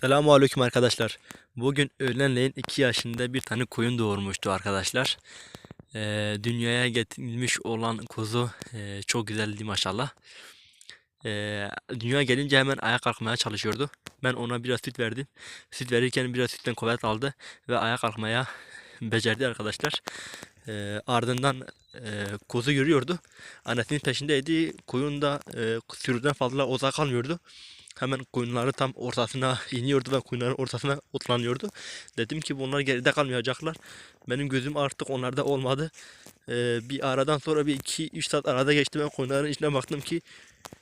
Selamun Aleyküm arkadaşlar. Bugün öğlenleyin 2 yaşında bir tane koyun doğurmuştu arkadaşlar. Ee, dünyaya getirilmiş olan kuzu e, çok güzeldi maşallah. Ee, dünya gelince hemen ayağa kalkmaya çalışıyordu. Ben ona biraz süt verdim. Süt verirken biraz sütten kuvvet aldı ve ayağa kalkmaya becerdi arkadaşlar. Ee, ardından e, kuzu yürüyordu. Annesinin peşindeydi. Koyun da e, sürüden fazla uzak kalmıyordu. Hemen koyunları tam ortasına iniyordu ve koyunların ortasına otlanıyordu. Dedim ki bunlar geride kalmayacaklar. Benim gözüm artık onlarda olmadı. Ee, bir aradan sonra bir 2-3 saat arada geçti. Ben koyunların içine baktım ki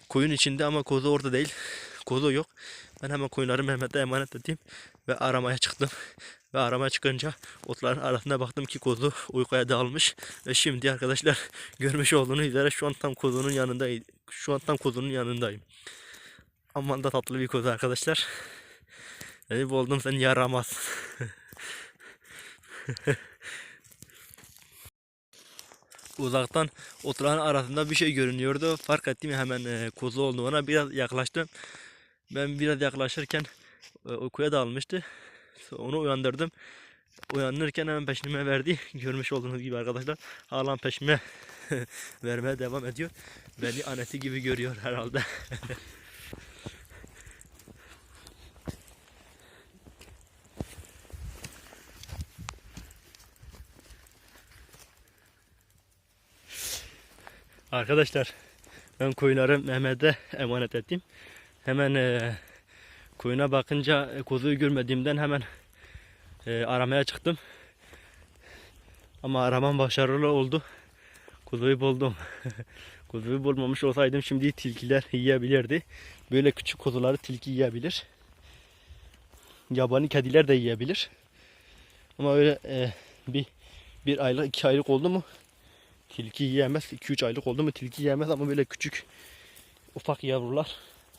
koyun içinde ama kozu orada değil. Kozu yok. Ben hemen koyunları Mehmet'e emanet ettim ve aramaya çıktım. Ve aramaya çıkınca otların arasına baktım ki kozu uykuya dalmış. Ve şimdi arkadaşlar görmüş olduğunuz üzere şu an tam kozunun yanındayım. Şu an tam kozunun yanındayım. Aman da tatlı bir kozu arkadaşlar. Beni buldum seni yaramaz. Uzaktan oturan arasında bir şey görünüyordu. Fark ettim hemen e, kuzu olduğuna biraz yaklaştım. Ben biraz yaklaşırken uykuya dalmıştı. Onu uyandırdım. Uyanırken hemen peşime verdi. Görmüş olduğunuz gibi arkadaşlar. Hala peşime vermeye devam ediyor. Beni annesi gibi görüyor herhalde. Arkadaşlar ben koyunları Mehmet'e emanet ettim. Hemen e, koyuna bakınca e, kuzuyu görmediğimden hemen e, aramaya çıktım. Ama aramam başarılı oldu. Kuzuyu buldum. Kuzuyu bulmamış olsaydım şimdi tilkiler yiyebilirdi. Böyle küçük kuzuları tilki yiyebilir. Yabani kediler de yiyebilir. Ama öyle e, bir bir aylık iki aylık oldu mu Tilki yiyemez. 2-3 aylık oldu mu tilki yiyemez ama böyle küçük ufak yavrular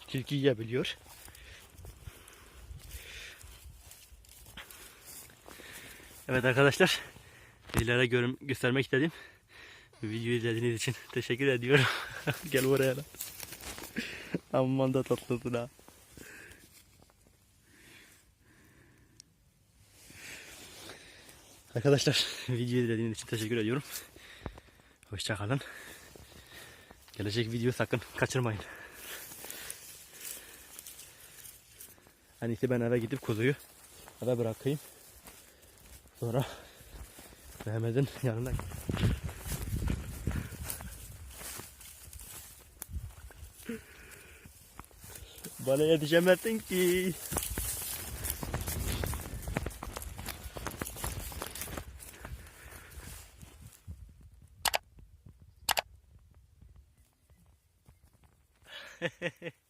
tilki yiyebiliyor. Evet arkadaşlar sizlere görüm göstermek istedim. Videoyu izlediğiniz için teşekkür ediyorum. Gel buraya lan. Aman da tatlısın ha. Arkadaşlar videoyu izlediğiniz için teşekkür ediyorum. Hoşçakalın. Gelecek video sakın kaçırmayın. En iyisi ben eve gidip kuzuyu eve bırakayım. Sonra Mehmet'in yanına Bana yetişemezsin ki.